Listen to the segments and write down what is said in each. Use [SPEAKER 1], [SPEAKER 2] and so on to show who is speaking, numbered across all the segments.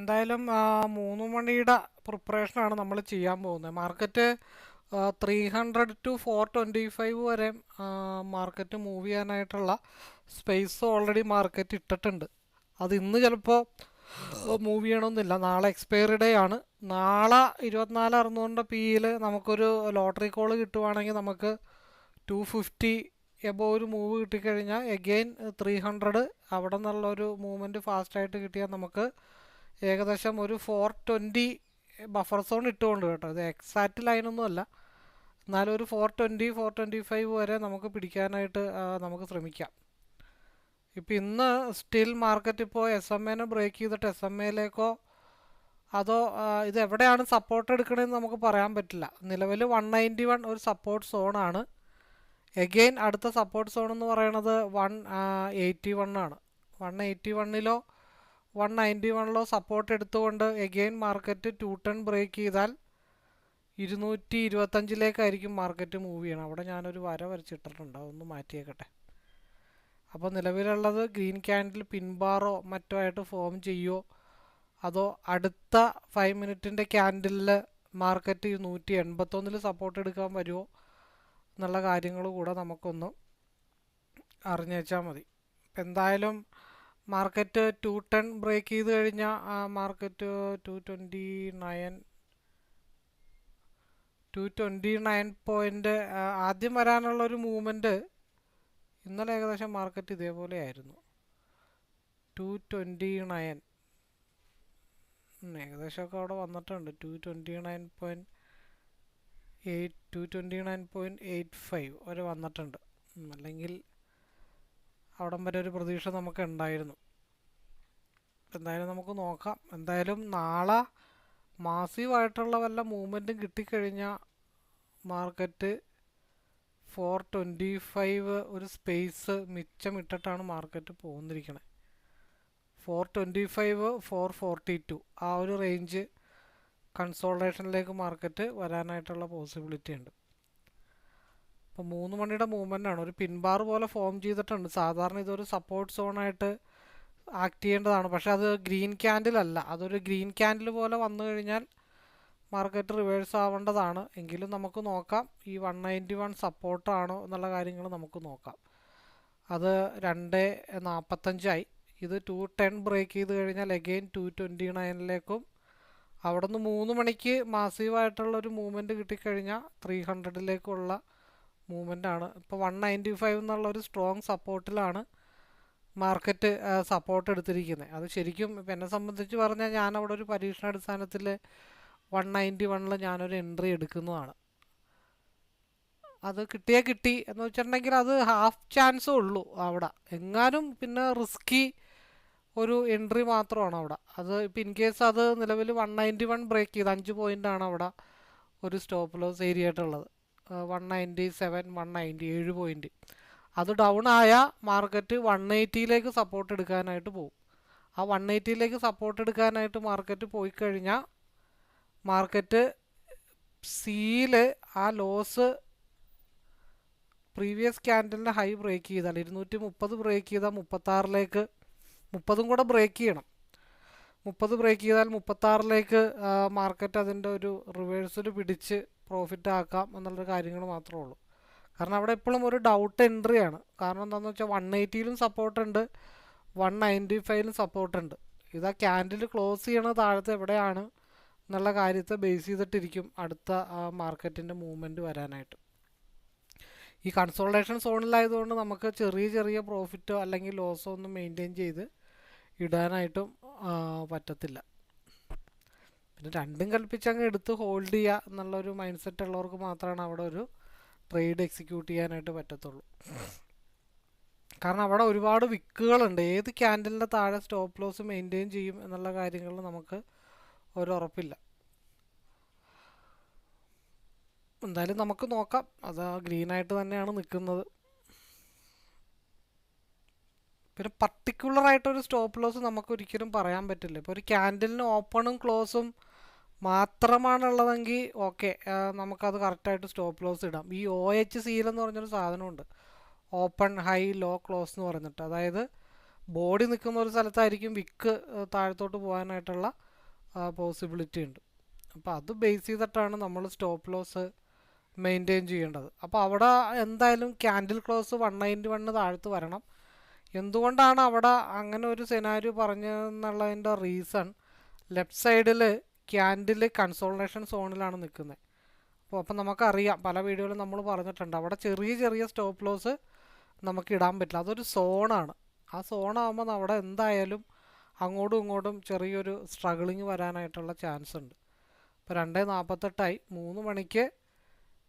[SPEAKER 1] എന്തായാലും മൂന്ന് മണിയുടെ പ്രിപ്പറേഷനാണ് നമ്മൾ ചെയ്യാൻ പോകുന്നത്. Market three hundred to four twenty five വരെ മാർക്കറ്റ് മൂവ് ചെയ്യാനായിട്ടുള്ള സ്പേസ് ഓൾറെഡി മാർക്കറ്റ് ഇട്ടിട്ടുണ്ട്. അത് ഇന്ന് ചിലപ്പോൾ മൂവ് ചെയ്യണമെന്നില്ല. നാളെ എക്സ്പയറി ഡേ ആണ്. നാളെ ഇരുപത്തിനാല് അറുന്നൂറിന്റെ പിയിൽ നമുക്കൊരു ലോട്ടറി കോൾ കിട്ടുവാണെങ്കിൽ നമുക്ക് ടു ഫിഫ്റ്റി എബോ ഒരു മൂവ് കിട്ടിക്കഴിഞ്ഞാൽ എഗെയിൻ ത്രീ ഹൺഡ്രഡ് അവിടെ നിന്നുള്ള ഒരു മൂവ്മെന്റ് ഫാസ്റ്റായിട്ട് കിട്ടിയാൽ നമുക്ക് ഏകദേശം ഒരു ഫോർ ട്വന്റി ബഫർ സോൺ ഇട്ടുകൊണ്ട് കേട്ടോ. ഇത് എക്സാക്റ്റ് ലൈനൊന്നും അല്ല. എന്നാലും ഒരു four twenty four twenty five വരെ നമുക്ക് പിടിക്കാനായിട്ട് നമുക്ക് ശ്രമിക്കാം. ഇപ്പം ഇന്ന് സ്റ്റിൽ മാർക്കറ്റ് ഇപ്പോൾ എസ് എം എനെ ബ്രേക്ക് ചെയ്തിട്ട് എസ് എം എയിലേക്കോ അതോ ഇത് എവിടെയാണ് സപ്പോർട്ട് എടുക്കണമെന്ന് നമുക്ക് പറയാൻ പറ്റില്ല. നിലവിൽ വൺ നയന്റി വൺ ഒരു സപ്പോർട്ട് സോണാണ് എഗെയിൻ അടുത്ത സപ്പോർട്ട് സോൺ എന്ന് പറയുന്നത് വൺ എയ്റ്റി വൺ ആണ്. വൺ എയ്റ്റി വണ്ണിലോ വൺ നയന്റി വണ്ണിലോ സപ്പോർട്ട് എടുത്തുകൊണ്ട് again market two ten break ചെയ്താൽ ഇരുന്നൂറ്റി ഇരുപത്തഞ്ചിലേക്കായിരിക്കും മാർക്കറ്റ് മൂവ് ചെയ്യണം അവിടെ ഞാനൊരു വര വരച്ചിട്ടിട്ടുണ്ട്. അതൊന്ന് മാറ്റിയേക്കട്ടെ. അപ്പോൾ നിലവിലുള്ളത് ഗ്രീൻ ക്യാൻഡിൽ പിൻബാറോ മറ്റോ ആയിട്ട് ഫോം ചെയ്യുമോ അതോ അടുത്ത ഫൈവ് മിനിറ്റിന്റെ ക്യാൻഡിലിൽ മാർക്കറ്റ് നൂറ്റി എൺപത്തൊന്നിൽ സപ്പോർട്ട് എടുക്കാൻ വരുമോ എന്നുള്ള കാര്യങ്ങൾ കൂടെ നമുക്കൊന്ന് അറിഞ്ഞേച്ചാൽ മതി. എന്തായാലും മാർക്കറ്റ് ടു ടെൻ ബ്രേക്ക് ചെയ്ത് കഴിഞ്ഞാൽ market two twenty nine two twenty nine point ആദ്യം വരാനുള്ള ഒരു മൂവ്മെന്റ് ഇന്നലെ ഏകദേശം മാർക്കറ്റ് ഇതേപോലെ ആയിരുന്നു. ടു ട്വന്റി നയൻ ഏകദേശമൊക്കെ അവിടെ വന്നിട്ടുണ്ട്. Two twenty nine point eight two twenty nine point eight five വരെ വന്നിട്ടുണ്ട്. അല്ലെങ്കിൽ അവിടം വരെ ഒരു പ്രതീക്ഷ നമുക്ക് ഉണ്ടായിരുന്നു എന്തായാലും നമുക്ക് നോക്കാം. എന്തായാലും നാളെ മാസീവായിട്ടുള്ള വല്ല മൂവ്മെന്റും കിട്ടിക്കഴിഞ്ഞാൽ മാർക്കറ്റ് ഫോർ ട്വന്റി ഫൈവ് ഒരു സ്പേസ് മിച്ചം മിച്ചമിട്ടിട്ടാണ് market പോകുന്നിരിക്കണേ four twenty five four forty two ആ ഒരു റേഞ്ച് കൺസോൾട്ടേഷനിലേക്ക് മാർക്കറ്റ് വരാനായിട്ടുള്ള പോസിബിലിറ്റി ഉണ്ട്. അപ്പോൾ മൂന്ന് മണിയുടെ മൂവ്മെന്റ് ആണ്. ഒരു പിൻബാർ പോലെ ഫോം ചെയ്തിട്ടുണ്ട്. സാധാരണ ഇതൊരു സപ്പോർട്ട് സോണായിട്ട് ആക്ട് ചെയ്യേണ്ടതാണ്. പക്ഷേ അത് ഗ്രീൻ ക്യാൻഡിലല്ല അതൊരു ഗ്രീൻ ക്യാൻഡിൽ പോലെ വന്നു കഴിഞ്ഞാൽ മാർക്കറ്റ് റിവേഴ്സ് ആവേണ്ടതാണ്. എങ്കിലും നമുക്ക് നോക്കാം. ഈ വൺ നയന്റി വൺ സപ്പോർട്ടാണോ എന്നുള്ള കാര്യങ്ങൾ നമുക്ക് നോക്കാം. അത് രണ്ട് നാൽപ്പത്തഞ്ചായി ഇത് ടു ടെൻ ബ്രേക്ക് ചെയ്ത് കഴിഞ്ഞാൽ അഗെയിൻ ടു ട്വന്റി നയനിലേക്കും അവിടെ നിന്ന് മൂന്ന് മണിക്ക് മാസീവായിട്ടുള്ള ഒരു മൂവ്മെന്റ് കിട്ടിക്കഴിഞ്ഞാൽ ത്രീ ഹൺഡ്രഡിലേക്കുള്ള മൂവ്മെന്റ് ആണ് ഇപ്പോൾ വൺ നയന്റി ഫൈവ് എന്നുള്ള ഒരു സ്ട്രോങ് സപ്പോർട്ടിലാണ് മാർക്കറ്റ് സപ്പോർട്ട് എടുത്തിരിക്കുന്നത് അത് ശരിക്കും ഇപ്പം എന്നെ സംബന്ധിച്ച് പറഞ്ഞാൽ ഞാൻ അവിടെ ഒരു പരീക്ഷണാടിസ്ഥാനത്തിൽ വൺ നയന്റി വണ്ണിൽ ഞാനൊരു എൻട്രി എടുക്കുന്നതാണ്. അത് കിട്ടിയേ കിട്ടി എന്ന് വെച്ചിട്ടുണ്ടെങ്കിൽ അത് ഹാഫ് ചാൻസേ ഉള്ളൂ അവിടെ. എങ്ങാനും പിന്നെ റിസ്കി ഒരു എൻട്രി മാത്രമാണ് അവിടെ. അത് ഇപ്പം ഇൻ കേസ് അത് നിലവിൽ വൺ നയന്റി വൺ ബ്രേക്ക് ചെയ്ത് അഞ്ച് പോയിന്റാണ് അവിടെ ഒരു സ്റ്റോപ്പ് ലോസ് ഏരിയ ആയിട്ടുള്ളത് one ninety seven one ninety ഏഴ് പോയിന്റ് അത് ഡൗൺ ആയ മാർക്കറ്റ് വൺ എയ്റ്റിയിലേക്ക് സപ്പോർട്ട് എടുക്കാനായിട്ട് പോകും ആ വൺ എയ്റ്റിയിലേക്ക് സപ്പോർട്ട് എടുക്കാനായിട്ട് മാർക്കറ്റ് പോയി കഴിഞ്ഞാൽ മാർക്കറ്റ് സിയിൽ ആ ലോസ് പ്രീവിയസ് ക്യാൻഡലിന്റെ ഹൈ ബ്രേക്ക് ചെയ്താൽ ഇരുന്നൂറ്റി മുപ്പത് ബ്രേക്ക് ചെയ്താൽ മുപ്പത്താറിലേക്ക് മുപ്പതും കൂടെ ബ്രേക്ക് ചെയ്യണം. മുപ്പത് ബ്രേക്ക് ചെയ്താൽ മുപ്പത്താറിലേക്ക് മാർക്കറ്റ് അതിന്റെ ഒരു റിവേഴ്സിൽ പിടിച്ച് പ്രോഫിറ്റ് ആക്കാം എന്നുള്ളൊരു കാര്യങ്ങൾ മാത്രമേ ഉള്ളൂ. കാരണം അവിടെ എപ്പോഴും ഒരു ഡൗട്ട് എൻട്രി ആണ്. കാരണം എന്താണെന്ന് വെച്ചാൽ വൺ എയ്റ്റിയിലും സപ്പോർട്ട് ഉണ്ട് വൺ നയന്റി ഫൈവിലും സപ്പോർട്ട് ഉണ്ട്. ഇതാ ക്യാൻഡിൽ ക്ലോസ് ചെയ്യണത് താഴത്തെ എവിടെയാണ് എന്നുള്ള കാര്യത്തെ ബേസ് ചെയ്തിട്ടിരിക്കും അടുത്ത മാർക്കറ്റിന്റെ മൂവ്മെന്റ് വരാനായിട്ട്. ഈ കൺസോൾട്ടേഷൻ സോണിലായതുകൊണ്ട് നമുക്ക് ചെറിയ ചെറിയ പ്രോഫിറ്റോ അല്ലെങ്കിൽ ലോസോ ഒന്നും മെയിന്റെയിൻ ചെയ്ത് ഇടാനായിട്ടും പറ്റത്തില്ല. പിന്നെ രണ്ടും കൽപ്പിച്ച് അങ്ങ് എടുത്ത് ഹോൾഡ് ചെയ്യുക എന്നുള്ളൊരു മൈൻഡ് സെറ്റ് ഉള്ളവർക്ക് മാത്രമാണ് അവിടെ ഒരു ട്രേഡ് എക്സിക്യൂട്ട് ചെയ്യാനായിട്ട് പറ്റത്തുള്ളൂ. കാരണം അവിടെ ഒരുപാട് വിക്കുകളുണ്ട്. ഏത് ക്യാൻഡലിന്റെ താഴെ സ്റ്റോപ്പ് ലോസ് മെയിന്റെയിൻ ചെയ്യും എന്നുള്ള കാര്യങ്ങളിൽ നമുക്ക് ഒരു ഉറപ്പില്ല. എന്തായാലും നമുക്ക് നോക്കാം. അത് ഗ്രീനായിട്ട് തന്നെയാണ് നിൽക്കുന്നത് പിന്നെ പർട്ടിക്കുലറായിട്ടൊരു സ്റ്റോപ്പ് ലോസ് നമുക്ക് ഒരിക്കലും പറയാൻ പറ്റില്ല. ഇപ്പോൾ ഒരു ക്യാൻഡലിന് ഓപ്പണും ക്ലോസും മാത്രമാണുള്ളതെങ്കിൽ ഓക്കെ. നമുക്കത് കറക്റ്റായിട്ട് സ്റ്റോപ്പ് ലോസ് ഇടാം. ഈ ഒ എച്ച് സീൽ എന്ന് പറഞ്ഞൊരു സാധനമുണ്ട്. ഓപ്പൺ ഹൈ ലോ ക്ലോസ് എന്ന് പറഞ്ഞിട്ട്. അതായത് ബോഡി നിൽക്കുന്ന ഒരു സ്ഥലത്തായിരിക്കും വിക്ക് താഴത്തോട്ട് പോകാനായിട്ടുള്ള പോസിബിലിറ്റി ഉണ്ട്. അപ്പോൾ അത് ബേസ് ചെയ്തിട്ടാണ് നമ്മൾ സ്റ്റോപ്പ് ലോസ് മെയിന്റെയിൻ ചെയ്യേണ്ടത്. അപ്പോൾ അവിടെ എന്തായാലും candle close one ninety one താഴത്ത് വരണം. എന്തുകൊണ്ടാണ് അവിടെ അങ്ങനെ ഒരു സെനാരി പറഞ്ഞതെന്നുള്ളതിന്റെ റീസൺ ലെഫ്റ്റ് സൈഡിൽ ക്യാൻഡിൽ കൺസോൾട്ടേഷൻ സോണിലാണ് നിൽക്കുന്നത്. അപ്പോൾ അപ്പം നമുക്കറിയാം പല വീഡിയോയിലും നമ്മൾ പറഞ്ഞിട്ടുണ്ട് അവിടെ ചെറിയ ചെറിയ സ്റ്റോപ്പ് ലോസ് നമുക്ക് ഇടാൻ പറ്റില്ല. അതൊരു സോണാണ്. ആ സോണാകുമ്പോൾ അവിടെ എന്തായാലും അങ്ങോട്ടും ഇങ്ങോട്ടും ചെറിയൊരു സ്ട്രഗിളിങ് വരാനായിട്ടുള്ള ചാൻസ് ഉണ്ട്. ഇപ്പോൾ രണ്ട് നാൽപ്പത്തെട്ടായി. മൂന്ന് മണിക്ക്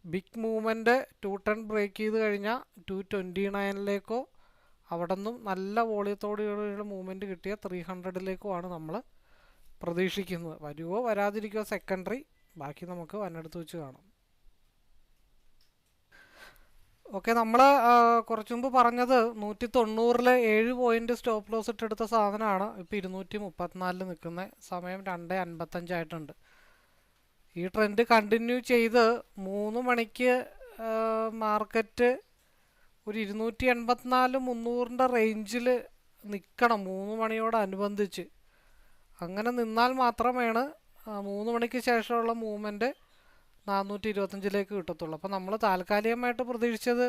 [SPEAKER 1] big movement two ten break ചെയ്ത് കഴിഞ്ഞാൽ ടു ട്വന്റി നയനിലേക്കോ അവിടെ നിന്നും നല്ല വോളിയത്തോടുകൂടിയുള്ള മൂവ്മെന്റ് കിട്ടിയ ത്രീ ഹൺഡ്രഡിലേക്കുമാണ് നമ്മൾ പ്രതീക്ഷിക്കുന്നത് വരുവോ വരാതിരിക്കുമോ സെക്കൻഡറി ബാക്കി നമുക്ക് വന്നെടുത്ത് വെച്ച് കാണാം. ഓക്കെ നമ്മൾ കുറച്ചു മുമ്പ് പറഞ്ഞത് നൂറ്റി തൊണ്ണൂറിൽ ഏഴ് പോയിന്റ് സ്റ്റോപ്പ് ലോസ് ഇട്ടെടുത്ത സാധനമാണ്. ഇപ്പോൾ ഇരുന്നൂറ്റി മുപ്പത്തിനാലിൽ നിൽക്കുന്ന. സമയം രണ്ട് അൻപത്തഞ്ചായിട്ടുണ്ട്. ഈ ട്രെൻഡ് കണ്ടിന്യൂ ചെയ്ത് മൂന്ന് മണിക്ക് മാർക്കറ്റ് ഒരു ഇരുന്നൂറ്റി എൺപത്തിനാല് മുന്നൂറിന്റെ റേഞ്ചിൽ നിൽക്കണം മൂന്ന് മണിയോടനുബന്ധിച്ച്. അങ്ങനെ നിന്നാൽ മാത്രമേണ് മൂന്ന് മണിക്ക് ശേഷമുള്ള മൂവ്മെന്റ് നാനൂറ്റി ഇരുപത്തഞ്ചിലേക്ക് കിട്ടത്തുള്ളൂ. അപ്പോൾ നമ്മൾ താൽക്കാലികമായിട്ട് പ്രതീക്ഷിച്ചത്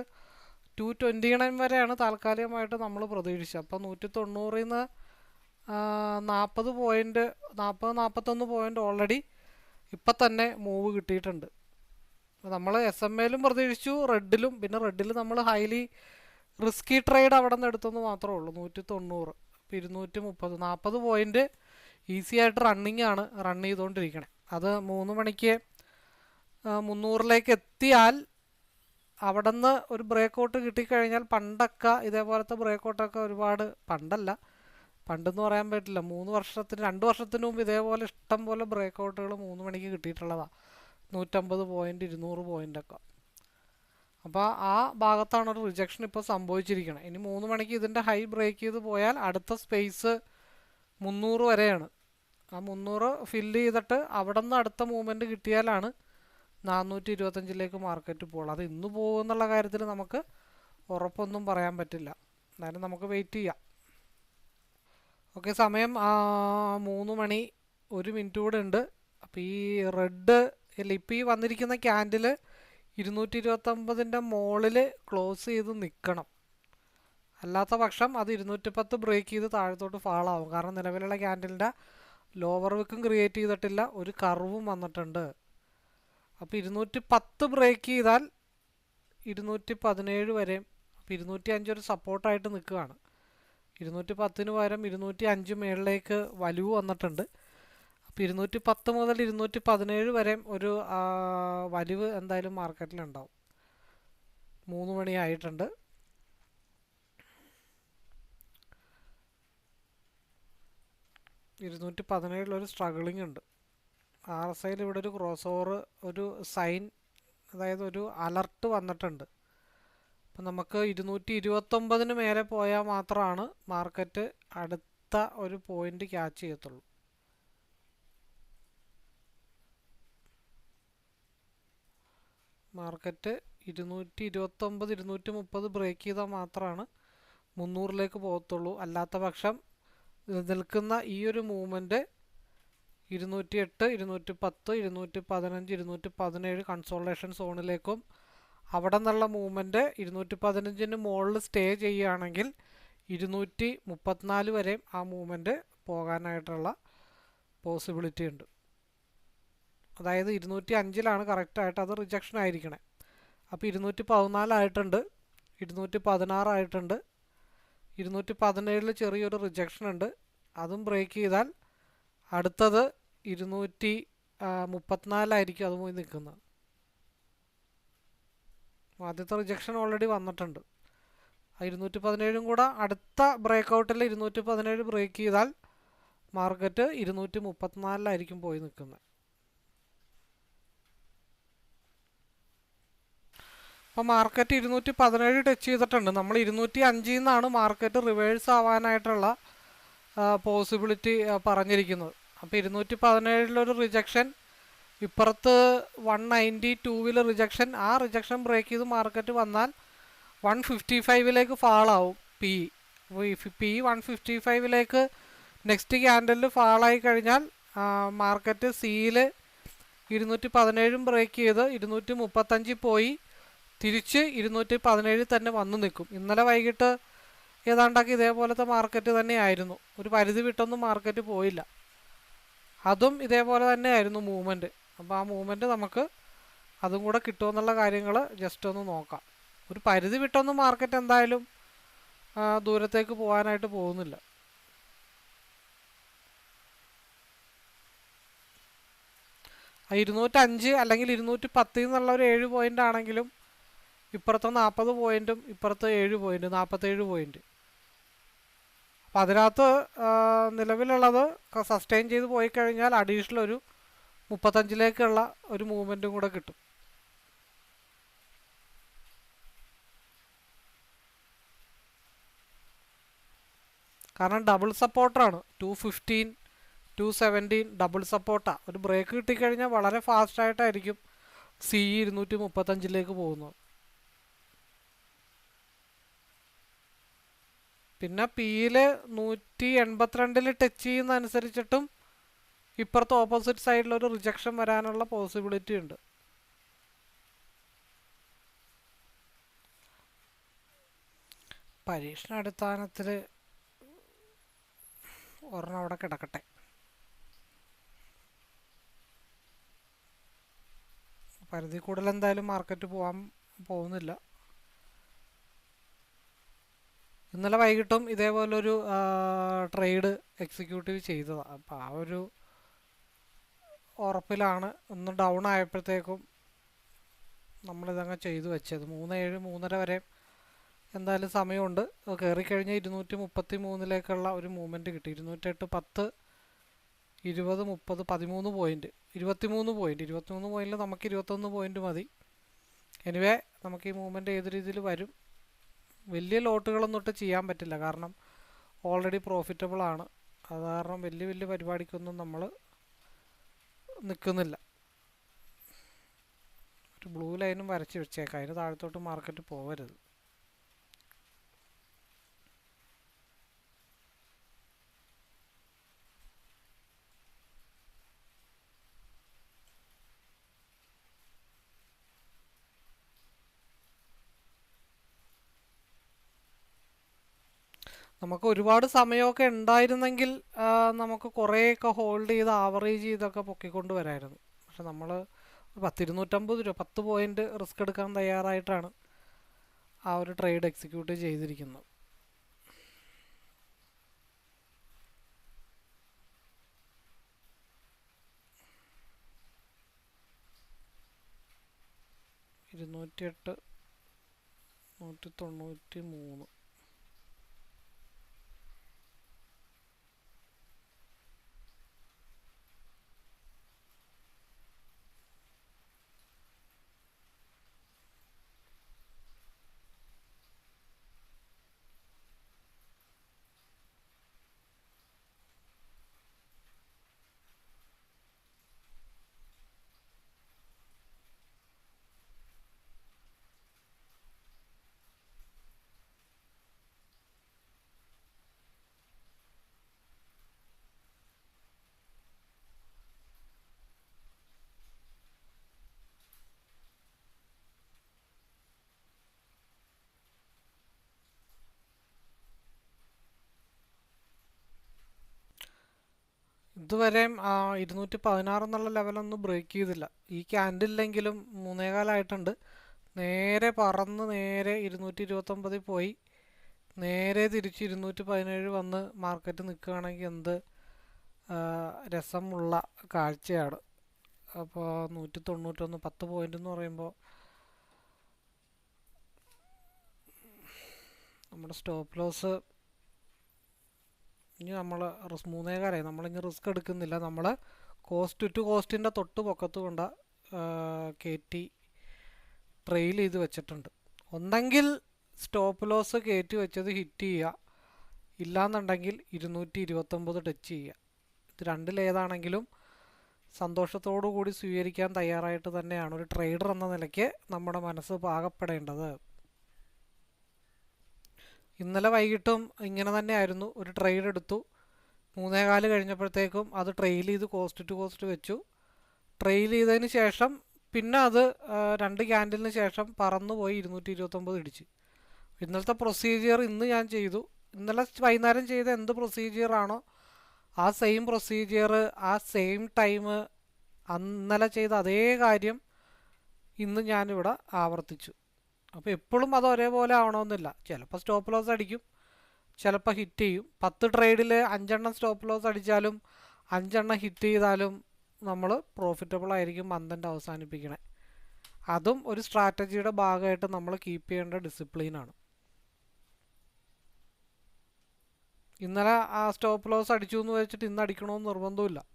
[SPEAKER 1] ടു ട്വന്റി നയൻ വരെയാണ് താൽക്കാലികമായിട്ട് നമ്മൾ പ്രതീക്ഷിച്ചത്. അപ്പോൾ നൂറ്റി തൊണ്ണൂറിൽ നിന്ന് നാൽപ്പത് പോയിന്റ് നാൽപ്പത് നാൽപ്പത്തൊന്ന് പോയിന്റ് ഓൾറെഡി ഇപ്പം തന്നെ മൂവ് കിട്ടിയിട്ടുണ്ട്. നമ്മൾ എസ് എം എയിലും പ്രതീക്ഷിച്ചു റെഡിലും പിന്നെ റെഡിൽ നമ്മൾ ഹൈലി റിസ്കി ട്രേഡ് അവിടെ നിന്ന് എടുത്തെന്ന് മാത്രമേ ഉള്ളൂ നൂറ്റി തൊണ്ണൂറ് ഇരുന്നൂറ്റി മുപ്പത് നാൽപ്പത് പോയിന്റ് ഈസി ആയിട്ട് റണ്ണിങ് ആണ് റൺ ചെയ്തുകൊണ്ടിരിക്കണേ അത് മൂന്ന് മണിക്ക് മുന്നൂറിലേക്ക് എത്തിയാൽ അവിടെ നിന്ന് ഒരു ബ്രേക്ക് ഔട്ട് കിട്ടിക്കഴിഞ്ഞാൽ പണ്ടൊക്കെ ഇതേപോലത്തെ ബ്രേക്ക് ഔട്ടൊക്കെ ഒരുപാട് പണ്ടല്ല പണ്ടെന്ന് പറയാൻ പറ്റില്ല. മൂന്ന് വർഷത്തിന് രണ്ട് വർഷത്തിന് മുമ്പ് ഇതേപോലെ ഇഷ്ടം പോലെ ബ്രേക്ക് ഔട്ടുകൾ മൂന്ന് മണിക്ക് കിട്ടിയിട്ടുള്ളതാണ് നൂറ്റമ്പത് പോയിന്റ് ഇരുന്നൂറ് പോയിന്റൊക്കെ അപ്പോൾ ആ ഭാഗത്താണ് ഒരു റിജക്ഷൻ ഇപ്പോൾ സംഭവിച്ചിരിക്കുന്നത് ഇനി മൂന്ന് മണിക്ക് ഇതിന്റെ ഹൈ ബ്രേക്ക് ചെയ്ത് പോയാൽ അടുത്ത സ്പേസ് മുന്നൂറ് വരെയാണ്. ആ മുന്നൂറ് ഫില്ല് ചെയ്തിട്ട് അവിടെ നിന്ന് അടുത്ത മൂവ്മെന്റ് കിട്ടിയാലാണ് നാനൂറ്റി ഇരുപത്തഞ്ചിലേക്ക് മാർക്കറ്റ് പോകുള്ളൂ അത് ഇന്ന് പോകുമെന്നുള്ള കാര്യത്തിൽ നമുക്ക് ഉറപ്പൊന്നും പറയാൻ പറ്റില്ല. എന്നാലും നമുക്ക് വെയിറ്റ് ചെയ്യാം. ഓക്കെ സമയം മൂന്ന് മണി ഒരു മിനിറ്റ് കൂടെ ഉണ്ട്. അപ്പോൾ ഈ റെഡ് അല്ല ഇപ്പോൾ ഈ വന്നിരിക്കുന്ന ക്യാൻഡിൽ ഇരുന്നൂറ്റി ഇരുപത്തൊമ്പതിന്റെ മുകളിൽ ക്ലോസ് ചെയ്ത് നിൽക്കണം അല്ലാത്ത പക്ഷം അത് ഇരുന്നൂറ്റി പത്ത് ബ്രേക്ക് ചെയ്ത് താഴത്തോട്ട് ഫാളാവും കാരണം നിലവിലുള്ള ക്യാൻഡിലിന്റെ ലോവർ വിക്കും ക്രിയേറ്റ് ചെയ്തിട്ടില്ല. ഒരു കർവും വന്നിട്ടുണ്ട്. അപ്പോൾ ഇരുന്നൂറ്റി പത്ത് ബ്രേക്ക് ചെയ്താൽ ഇരുന്നൂറ്റി പതിനേഴ് വരെയും അപ്പോൾ ഇരുന്നൂറ്റി അഞ്ച് ഒരു സപ്പോർട്ടായിട്ട് നിൽക്കുകയാണ്. ഇരുന്നൂറ്റി പത്തിന് പകരം ഇരുന്നൂറ്റി അഞ്ച് മേളിലേക്ക് വലിവ് വന്നിട്ടുണ്ട്. അപ്പോൾ ഇരുന്നൂറ്റി പത്ത് മുതൽ ഇരുന്നൂറ്റി പതിനേഴ് വരെയും ഒരു വലിവ് എന്തായാലും മാർക്കറ്റിലുണ്ടാവും മൂന്ന് മണിയായിട്ടുണ്ട് ഇരുന്നൂറ്റി പതിനേഴിലൊരു സ്ട്രഗിളിംഗ് ഉണ്ട് ആർ എസ് ഐയിൽ ഇവിടെ ഒരു ക്രോസ് ഓവർ ഒരു സൈൻ അതായത് ഒരു അലർട്ട് വന്നിട്ടുണ്ട്. അപ്പം നമുക്ക് ഇരുന്നൂറ്റി ഇരുപത്തൊമ്പതിന് മേലെ പോയാൽ മാത്രമാണ് മാർക്കറ്റ് അടുത്ത ഒരു പോയിന്റ് ക്യാച്ച് ചെയ്യത്തുള്ളൂ. മാർക്കറ്റ് ഇരുന്നൂറ്റി ഇരുപത്തൊമ്പത് ഇരുന്നൂറ്റി മുപ്പത് ബ്രേക്ക് ചെയ്താൽ മാത്രമാണ് മുന്നൂറിലേക്ക് പോകത്തുള്ളൂ. അല്ലാത്ത പക്ഷം നിൽക്കുന്ന ഈ ഒരു മൂവ്മെന്റ് ഇരുന്നൂറ്റി എട്ട് ഇരുന്നൂറ്റി പത്ത് ഇരുന്നൂറ്റി പതിനഞ്ച് ഇരുന്നൂറ്റി പതിനേഴ് കൺസോൾട്ടേഷൻ സോണിലേക്കും അവിടെ നിന്നുള്ള മൂവ്മെന്റ് ഇരുന്നൂറ്റി പതിനഞ്ചിന് മുകളിൽ സ്റ്റേ ചെയ്യുകയാണെങ്കിൽ ഇരുന്നൂറ്റി മുപ്പത്തിനാല് വരെയും ആ മൂവ്മെന്റ് പോകാനായിട്ടുള്ള പോസിബിലിറ്റി ഉണ്ട്. അതായത് ഇരുന്നൂറ്റി അഞ്ചിലാണ് കറക്റ്റായിട്ട് അത് റിജക്ഷൻ ആയിരിക്കണേ. അപ്പോൾ ഇരുന്നൂറ്റി പതിനാലായിട്ടുണ്ട് ഇരുന്നൂറ്റി പതിനാറായിട്ടുണ്ട് ഇരുന്നൂറ്റി പതിനേഴിൽ ചെറിയൊരു റിജക്ഷൻ ഉണ്ട്. അതും ബ്രേക്ക് ചെയ്താൽ അടുത്തത് ഇരുന്നൂറ്റി മുപ്പത്തിനാലായിരിക്കും അത് പോയി നിൽക്കുന്നത്. ആദ്യത്തെ റിജക്ഷൻ ഓൾറെഡി വന്നിട്ടുണ്ട്. ഇരുന്നൂറ്റി പതിനേഴും കൂടെ അടുത്ത ബ്രേക്ക് ഔട്ടിൽ ഇരുന്നൂറ്റി പതിനേഴ് ബ്രേക്ക് ചെയ്താൽ മാർക്കറ്റ് ഇരുന്നൂറ്റി മുപ്പത്തിനാലിലായിരിക്കും പോയി നിൽക്കുന്നത്. അപ്പോൾ മാർക്കറ്റ് ഇരുന്നൂറ്റി പതിനേഴ് ടച്ച് ചെയ്തിട്ടുണ്ട്. നമ്മൾ ഇരുന്നൂറ്റി അഞ്ചിൽ നിന്നാണ് മാർക്കറ്റ് റിവേഴ്സ് ആവാനായിട്ടുള്ള പോസിബിലിറ്റി പറഞ്ഞിരിക്കുന്നത്. അപ്പോൾ ഇരുന്നൂറ്റി പതിനേഴിലൊരു റിജക്ഷൻ ഇപ്പുറത്ത് വൺ നയന്റി ടൂവിൽ റിജക്ഷൻ ആ റിജക്ഷൻ ബ്രേക്ക് ചെയ്ത് മാർക്കറ്റ് വന്നാൽ വൺ ഫിഫ്റ്റി ഫൈവിലേക്ക് ഫാളാവും പി പി വൺ ഫിഫ്റ്റി ഫൈവിലേക്ക് നെക്സ്റ്റ് ക്യാൻഡലിൽ ഫാളായി കഴിഞ്ഞാൽ മാർക്കറ്റ് സിയിൽ ഇരുന്നൂറ്റി പതിനേഴും ബ്രേക്ക് ചെയ്ത് ഇരുന്നൂറ്റി മുപ്പത്തഞ്ചിൽ പോയി. തിരിച്ച് ഇരുന്നൂറ്റി പതിനേഴിൽ തന്നെ വന്നു നിൽക്കും. ഇന്നലെ വൈകിട്ട് ഏതാണ്ടൊക്കെ ഇതേപോലത്തെ മാർക്കറ്റ് തന്നെയായിരുന്നു. ഒരു പരിധി വിട്ടൊന്നും മാർക്കറ്റ് പോയില്ല. അതും ഇതേപോലെ തന്നെയായിരുന്നു മൂവ്മെന്റ് അപ്പോൾ ആ മൂവ്മെന്റ് നമുക്ക് അതും കൂടെ കിട്ടുമെന്നുള്ള കാര്യങ്ങൾ ജസ്റ്റ് ഒന്ന് നോക്കാം. ഒരു പരിധി വിട്ടൊന്നും മാർക്കറ്റ് എന്തായാലും ദൂരത്തേക്ക് പോകാനായിട്ട് പോകുന്നില്ല. ഇരുന്നൂറ്റഞ്ച് അല്ലെങ്കിൽ ഇരുന്നൂറ്റി പത്തിൽ നിന്നുള്ള ഒരു ഏഴ് പോയിന്റ് ആണെങ്കിലും ഇപ്പുറത്തെ നാൽപ്പത് പോയിന്റും ഇപ്പുറത്ത് ഏഴ് പോയിന്റ് നാൽപ്പത്തേഴ് പോയിന്റ് അപ്പം അതിനകത്ത് നിലവിലുള്ളത് സസ്റ്റെയിൻ ചെയ്ത് പോയി കഴിഞ്ഞാൽ അഡീഷണൽ ഒരു മുപ്പത്തഞ്ചിലേക്കുള്ള ഒരു മൂവ്മെന്റും കൂടെ കിട്ടും. കാരണം double സപ്പോർട്ടറാണ് two fifteen two seventeen double സപ്പോർട്ടാണ് ഒരു ബ്രേക്ക് കിട്ടിക്കഴിഞ്ഞാൽ വളരെ ഫാസ്റ്റായിട്ടായിരിക്കും സി ഇരുന്നൂറ്റി മുപ്പത്തഞ്ചിലേക്ക് പോകുന്നത്. പിന്നെ പിയിൽ നൂറ്റി എൺപത്തിരണ്ടിൽ ടച്ച് ചെയ്യുന്ന അനുസരിച്ചിട്ടും ഇപ്പുറത്ത് ഓപ്പോസിറ്റ് സൈഡിലൊരു റിജക്ഷൻ വരാനുള്ള പോസിബിലിറ്റി ഉണ്ട്. പരീക്ഷണ അടിസ്ഥാനത്തിൽ ഒരെണ്ണം അവിടെ കിടക്കട്ടെ. പരിധി കൂടുതൽ എന്തായാലും മാർക്കറ്റ് പോകാൻ പോകുന്നില്ല. ഇന്നലെ വൈകിട്ടും ഇതേപോലൊരു ട്രേഡ് എക്സിക്യൂട്ടീവ് ചെയ്തതാണ് അപ്പോൾ ആ ഒരു ഉറപ്പിലാണ് ഒന്ന് ഡൗൺ ആയപ്പോഴത്തേക്കും നമ്മളിതങ്ങ് ചെയ്തു വെച്ചത്. മൂന്ന് ഏഴ് മൂന്നര വരെ എന്തായാലും സമയമുണ്ട്. കയറിക്കഴിഞ്ഞ് ഇരുന്നൂറ്റി മുപ്പത്തി മൂന്നിലേക്കുള്ള ഒരു മൂവ്മെന്റ് കിട്ടി. ഇരുന്നൂറ്റെട്ട് പത്ത് ഇരുപത് മുപ്പത് പതിമൂന്ന് പോയിന്റ് ഇരുപത്തിമൂന്ന് പോയിന്റ് ഇരുപത്തിമൂന്ന് പോയിന്റിൽ നമുക്ക് ഇരുപത്തൊന്ന് പോയിന്റ് മതി. എനിവേ നമുക്ക് ഈ മൂവ്മെന്റ് ഏത് രീതിയിൽ വരും? വലിയ ലോട്ടുകളൊന്നും ഇട്ട് ചെയ്യാൻ പറ്റില്ല. കാരണം ഓൾറെഡി പ്രോഫിറ്റബിൾ ആണ്. അത് കാരണം വലിയ വലിയ പരിപാടിക്കൊന്നും നമ്മൾ നിൽക്കുന്നില്ല ഒരു ബ്ലൂ ലൈനും വരച്ച് വെച്ചേക്കാം. അതിന് താഴത്തോട്ട് മാർക്കറ്റ് പോകരുത് നമുക്ക് ഒരുപാട് സമയമൊക്കെ ഉണ്ടായിരുന്നെങ്കിൽ നമുക്ക് കുറേയൊക്കെ ഹോൾഡ് ചെയ്ത് ആവറേജ് ചെയ്തൊക്കെ പൊക്കിക്കൊണ്ട് വരായിരുന്നു. പക്ഷെ നമ്മൾ പത്തിരുന്നൂറ്റമ്പത് രൂപ പത്ത് പോയിന്റ് റിസ്ക് എടുക്കാൻ തയ്യാറായിട്ടാണ് ആ ഒരു ട്രേഡ് എക്സിക്യൂട്ട് ചെയ്തിരിക്കുന്നത്. ഇരുന്നൂറ്റിയെട്ട് നൂറ്റി തൊണ്ണൂറ്റി മൂന്ന് ഇതുവരെയും ഇരുന്നൂറ്റി പതിനാറ് എന്നുള്ള ലെവലൊന്നും ബ്രേക്ക് ചെയ്തില്ല. ഈ ക്യാൻഡില്ലെങ്കിലും മൂന്നേകാലായിട്ടുണ്ട് നേരെ പറന്ന് നേരെ ഇരുന്നൂറ്റി ഇരുപത്തൊമ്പതിൽ പോയി. നേരെ തിരിച്ച് ഇരുന്നൂറ്റി പതിനേഴ് വന്ന് മാർക്കറ്റ് നിൽക്കുകയാണെങ്കിൽ എന്ത് രസമുള്ള കാഴ്ചയാണ്. അപ്പോൾ നൂറ്റി തൊണ്ണൂറ്റൊന്ന് പത്ത് പോയിന്റ് എന്ന് പറയുമ്പോൾ നമ്മുടെ സ്റ്റോപ്പ് ലോസ് ഇനി നമ്മൾ മൂന്നേകാലായി നമ്മളിനി റിസ്ക് എടുക്കുന്നില്ല. നമ്മൾ കോസ്റ്റ് ടു കോസ്റ്റിന്റെ തൊട്ട് പൊക്കത്ത് കൊണ്ട കയറ്റി ട്രെയിൽ ചെയ്ത് വെച്ചിട്ടുണ്ട്. ഒന്നെങ്കിൽ സ്റ്റോപ്പ് ലോസ് കയറ്റി വെച്ചത് ഹിറ്റ് ചെയ്യുക ഇല്ലാന്നുണ്ടെങ്കിൽ ഇരുന്നൂറ്റി ഇരുപത്തൊമ്പത് ടച്ച് ചെയ്യുക ഇത് രണ്ടിലേതാണെങ്കിലും സന്തോഷത്തോടു കൂടി സ്വീകരിക്കാൻ തയ്യാറായിട്ട് തന്നെയാണ് ഒരു ട്രേഡർ എന്ന നിലയ്ക്ക് നമ്മുടെ മനസ്സ് പാകപ്പെടേണ്ടത്. ഇന്നലെ വൈകിട്ടും ഇങ്ങനെ തന്നെ ആയിരുന്നു ഒരു ട്രേഡ് എടുത്തു. മൂന്നേകാൽ കഴിഞ്ഞപ്പോഴത്തേക്കും അത് ട്രെയിൽ ചെയ്ത് കോസ്റ്റ് ടു കോസ്റ്റ് വെച്ചു. ട്രെയിൽ ചെയ്തതിന് ശേഷം പിന്നെ അത് രണ്ട് ക്യാൻഡലിന് ശേഷം പറന്നുപോയി ഇരുന്നൂറ്റി ഇരുപത്തൊമ്പത് ഇടിച്ച്. ഇന്നലത്തെ പ്രൊസീജിയർ ഇന്ന് ഞാൻ ചെയ്തു. ഇന്നലെ വൈകുന്നേരം ചെയ്ത എന്ത് പ്രൊസീജിയറാണോ ആ സെയിം പ്രൊസീജിയർ ആ സെയിം ടൈം അന്നലെ ചെയ്ത അതേ കാര്യം ഇന്ന് ഞാനിവിടെ ആവർത്തിച്ചു. അപ്പോൾ എപ്പോഴും അത് ഒരേപോലെ ആവണമെന്നില്ല. ചിലപ്പോൾ സ്റ്റോപ്പ് ലോസ് അടിക്കും. ചിലപ്പോൾ ഹിറ്റ് ചെയ്യും. പത്ത് ട്രേഡിൽ അഞ്ചെണ്ണം സ്റ്റോപ്പ് ലോസ് അടിച്ചാലും അഞ്ചെണ്ണം ഹിറ്റ് ചെയ്താലും നമ്മൾ പ്രോഫിറ്റബിൾ ആയിരിക്കും മന്തിന്റെ അവസാനിപ്പിക്കണേ. അതും ഒരു സ്ട്രാറ്റജിയുടെ ഭാഗമായിട്ട് നമ്മൾ കീപ്പ് ചെയ്യേണ്ട ഡിസിപ്ലിനാണ് ഇന്നലെ ആ സ്റ്റോപ്പ് ലോസ് അടിച്ചു എന്ന് വെച്ചിട്ട് ഇന്ന് അടിക്കണമെന്ന് നിർബന്ധമില്ല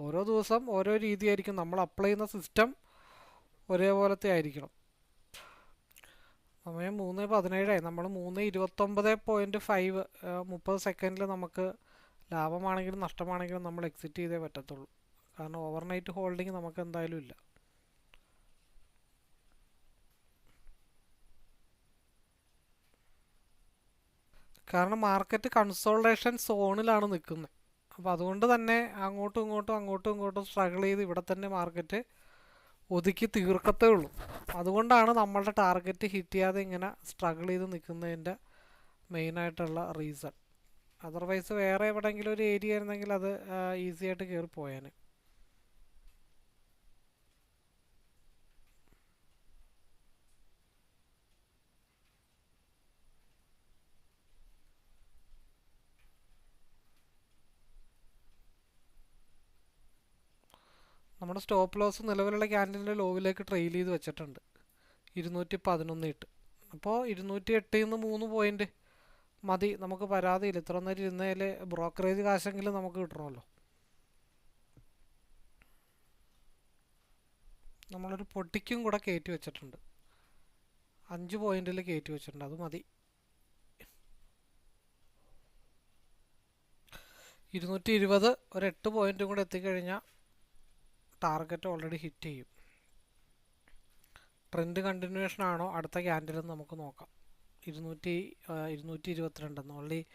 [SPEAKER 1] ഓരോ ദിവസം ഓരോ രീതിയായിരിക്കും. നമ്മൾ അപ്ലൈ ചെയ്യുന്ന സിസ്റ്റം ഒരേപോലത്തെ ആയിരിക്കണം. സമയം മൂന്ന് പതിനേഴായി നമ്മൾ മൂന്ന് ഇരുപത്തൊമ്പത് പോയിന്റ് ഫൈവ് മുപ്പത് സെക്കൻഡിൽ നമുക്ക് ലാഭമാണെങ്കിലും നഷ്ടമാണെങ്കിലും നമ്മൾ എക്സിറ്റ് ചെയ്തേ പറ്റത്തുള്ളൂ. കാരണം ഓവർനൈറ്റ് ഹോൾഡിംഗ് നമുക്ക് എന്തായാലും ഇല്ല. കാരണം മാർക്കറ്റ് കൺസോൾട്ടേഷൻ സോണിലാണ് നിൽക്കുന്നത് അപ്പോൾ അതുകൊണ്ട് തന്നെ അങ്ങോട്ടും ഇങ്ങോട്ടും അങ്ങോട്ടും ഇങ്ങോട്ടും സ്ട്രഗിൾ ചെയ്ത് ഇവിടെ തന്നെ മാർക്കറ്റ് ഒതുക്കി തീർക്കത്തേ ഉള്ളൂ. അതുകൊണ്ടാണ് നമ്മളുടെ ടാർഗറ്റ് ഹിറ്റ് ചെയ്യാതെ ഇങ്ങനെ സ്ട്രഗിൾ ചെയ്ത് നിൽക്കുന്നതിന്റെ മെയിനായിട്ടുള്ള റീസൺ അതർവൈസ് വേറെ എവിടെയെങ്കിലും ഒരു ഏരിയ ആയിരുന്നെങ്കിൽ അത് ഈസി ആയിട്ട് കയറി പോയേനെ നമ്മുടെ സ്റ്റോപ്പ് ലോസ് നിലവിലുള്ള ക്യാൻഡിലിന്റെ ലോവിലേക്ക് ട്രെയിൽ ചെയ്ത് വെച്ചിട്ടുണ്ട്. ഇരുന്നൂറ്റി പതിനൊന്ന് ഇട്ട് അപ്പോൾ ഇരുന്നൂറ്റി എട്ടിൽ നിന്ന് മൂന്ന് പോയിന്റ് മതി. നമുക്ക് പരാതിയില്ല. ഇത്ര നേരം ഇരുന്നതിൽ ബ്രോക്കറേജ് കാശെങ്കിലും നമുക്ക് കിട്ടണമല്ലോ. നമ്മളൊരു പൊട്ടിക്കും കൂടെ കയറ്റി വെച്ചിട്ടുണ്ട്. അഞ്ച് പോയിന്റിൽ കയറ്റി വെച്ചിട്ടുണ്ട്. അത് മതി. ഇരുന്നൂറ്റി ഇരുപത് ഒരു എട്ട് പോയിന്റും കൂടെ എത്തിക്കഴിഞ്ഞാൽ ടാർഗറ്റ് ഓൾറെഡി ഹിറ്റ് ചെയ്യും. ട്രെൻഡ് കണ്ടിന്യൂഷൻ ആണോ അടുത്ത ക്യാൻഡിൽ നമുക്ക് നോക്കാം. ഇരുന്നൂറ്റി ഇരുന്നൂറ്റി ഇരുപത്തിരണ്ടെന്ന് ഓൺലി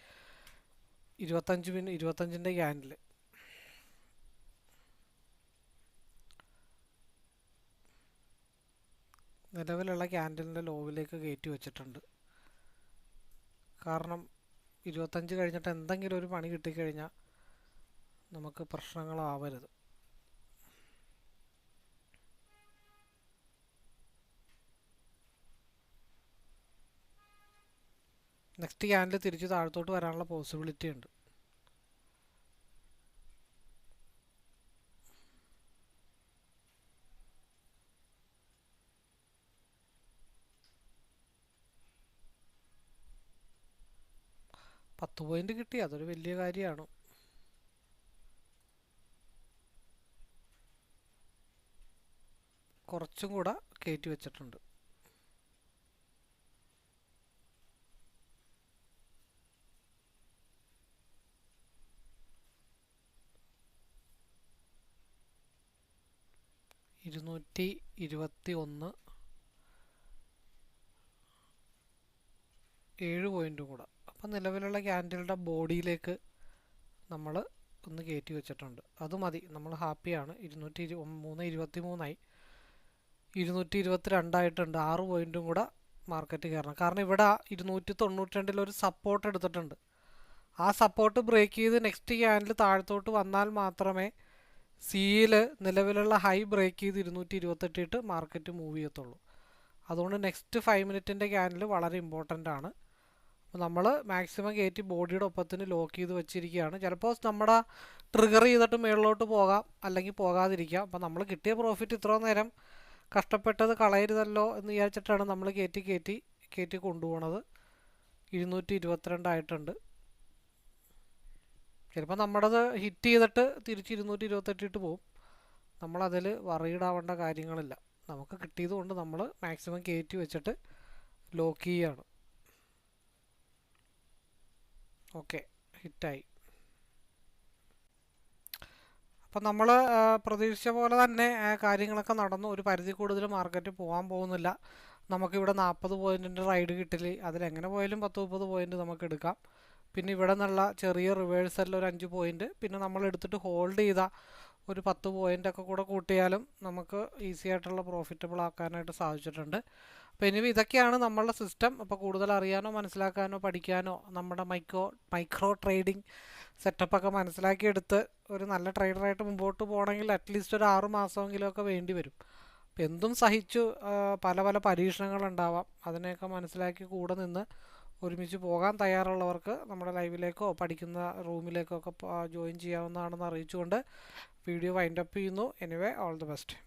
[SPEAKER 1] ഇരുപത്തഞ്ച് മിനി ഇരുപത്തഞ്ചിന്റെ ക്യാൻഡിൽ. നിലവിലുള്ള ക്യാൻഡിലിന്റെ ലോവിലേക്ക് കയറ്റി വെച്ചിട്ടുണ്ട്. കാരണം ഇരുപത്തഞ്ച് കഴിഞ്ഞിട്ട് എന്തെങ്കിലും ഒരു പണി കിട്ടിക്കഴിഞ്ഞാൽ നമുക്ക് പ്രശ്നങ്ങളാവരുത്. നെക്സ്റ്റ് ക്യാൻഡിൽ തിരിച്ച് താഴത്തോട്ട് വരാനുള്ള പോസിബിലിറ്റി ഉണ്ട്. പത്ത് പോയിന്റ് കിട്ടി. അതൊരു വലിയ കാര്യമാണ്. കുറച്ചും കൂടെ കയറ്റി വെച്ചിട്ടുണ്ട്. ഇരുന്നൂറ്റി ഇരുപത്തി ഒന്ന് ഏഴ് പോയിന്റും കൂടെ. അപ്പം നിലവിലുള്ള ക്യാൻഡിലുടെ ബോഡിയിലേക്ക് നമ്മൾ ഒന്ന് കയറ്റി വെച്ചിട്ടുണ്ട്. അത് മതി. നമ്മൾ ഹാപ്പിയാണ്. ഇരുന്നൂറ്റി ഇരു മൂന്ന് ഇരുപത്തി മൂന്നായി ഇരുന്നൂറ്റി ഇരുപത്തി രണ്ടായിട്ടുണ്ട് ആറ് പോയിന്റും കൂടെ മാർക്കറ്റ് കയറണം. കാരണം ഇവിടെ ഇരുന്നൂറ്റി തൊണ്ണൂറ്റി രണ്ടിൽ ഒരു സപ്പോർട്ട് എടുത്തിട്ടുണ്ട്. ആ സപ്പോർട്ട് ബ്രേക്ക് ചെയ്ത് നെക്സ്റ്റ് ക്യാൻഡിൽ താഴത്തോട്ട് വന്നാൽ മാത്രമേ സിയിൽ നിലവിലുള്ള ഹൈ ബ്രേക്ക് ചെയ്ത് ഇരുന്നൂറ്റി ഇരുപത്തെട്ടിട്ട് മാർക്കറ്റ് മൂവ് ചെയ്യത്തുള്ളൂ. അതുകൊണ്ട് നെക്സ്റ്റ് ഫൈവ് മിനിറ്റിന്റെ ക്യാനൽ വളരെ ഇമ്പോർട്ടന്റ് ആണ്. അപ്പോൾ നമ്മൾ മാക്സിമം കയറ്റി ബോഡിയുടെ ഒപ്പത്തിന് ലോക്ക് ചെയ്ത് വെച്ചിരിക്കുകയാണ്. ചിലപ്പോൾ നമ്മുടെ ട്രിഗർ ചെയ്തിട്ട് മുകളിലോട്ട് പോകാം അല്ലെങ്കിൽ പോകാതിരിക്കാം. അപ്പോൾ നമ്മൾ കിട്ടിയ പ്രോഫിറ്റ് ഇത്ര നേരം കഷ്ടപ്പെട്ടത് കളയരുതല്ലോ എന്ന് വിചാരിച്ചിട്ടാണ് നമ്മൾ കയറ്റി കയറ്റി കയറ്റി കൊണ്ടുപോകണത് ഇരുന്നൂറ്റി ഇരുപത്തിരണ്ടായിട്ടുണ്ട് ചിലപ്പോൾ നമ്മുടേത് ഹിറ്റ് ചെയ്തിട്ട് തിരിച്ച് ഇരുന്നൂറ്റി ഇരുപത്തെട്ടിട്ട് പോകും നമ്മളതിൽ വറീഡാവേണ്ട കാര്യങ്ങളില്ല. നമുക്ക് കിട്ടിയത് കൊണ്ട് നമ്മൾ മാക്സിമം കയറ്റി വെച്ചിട്ട് ലോക്ക് ചെയ്യാണ്. ഓക്കെ ഹിറ്റായി അപ്പം നമ്മൾ പ്രതീക്ഷിച്ച പോലെ തന്നെ കാര്യങ്ങളൊക്കെ നടന്നു. ഒരു പരിധി കൂടുതൽ മാർക്കറ്റ് പോകാൻ പോകുന്നില്ല. നമുക്കിവിടെ നാൽപ്പത് പോയിന്റിന്റെ റൈഡ് കിട്ടില്ല? അതിലെങ്ങനെ പോയാലും പത്ത് മുപ്പത് പോയിന്റ് നമുക്ക് എടുക്കാം. പിന്നെ ഇവിടെ നിന്നുള്ള ചെറിയ റിവേഴ്സലിൽ ഒരു അഞ്ച് പോയിന്റ് പിന്നെ നമ്മൾ എടുത്തിട്ട് ഹോൾഡ് ചെയ്ത ഒരു പത്ത് പോയിന്റ് ഒക്കെ കൂടെ കൂട്ടിയാലും നമുക്ക് ഈസി ആയിട്ടുള്ള പ്രോഫിറ്റബിൾ ആക്കാനായിട്ട് സാധിച്ചിട്ടുണ്ട്. അപ്പോൾ ഇനി ഇതൊക്കെയാണ് നമ്മളുടെ സിസ്റ്റം അപ്പോൾ കൂടുതൽ അറിയാനോ മനസ്സിലാക്കാനോ പഠിക്കാനോ നമ്മുടെ മൈക്രോ മൈക്രോ ട്രേഡിംഗ് സെറ്റപ്പൊക്കെ മനസ്സിലാക്കിയെടുത്ത് ഒരു നല്ല ട്രേഡറായിട്ട് മുമ്പോട്ട് പോകണമെങ്കിൽ അറ്റ്ലീസ്റ്റ് ഒരു ആറ് മാസമെങ്കിലും ഒക്കെ വേണ്ടി വരും. അപ്പോൾ എന്തും സഹിച്ചു പല പല പരീക്ഷണങ്ങളുണ്ടാവാം അതിനെയൊക്കെ മനസ്സിലാക്കി കൂടെ നിന്ന് ഒരുമിച്ച് പോകാൻ തയ്യാറുള്ളവർക്ക് നമ്മുടെ ലൈവിലേക്കോ പഠിക്കുന്ന റൂമിലേക്കോ ഒക്കെ ജോയിൻ ചെയ്യാവുന്നതാണെന്ന് അറിയിച്ചുകൊണ്ട് വീഡിയോ വൈൻഡപ്പ് ചെയ്യുന്നു. Anyway all the best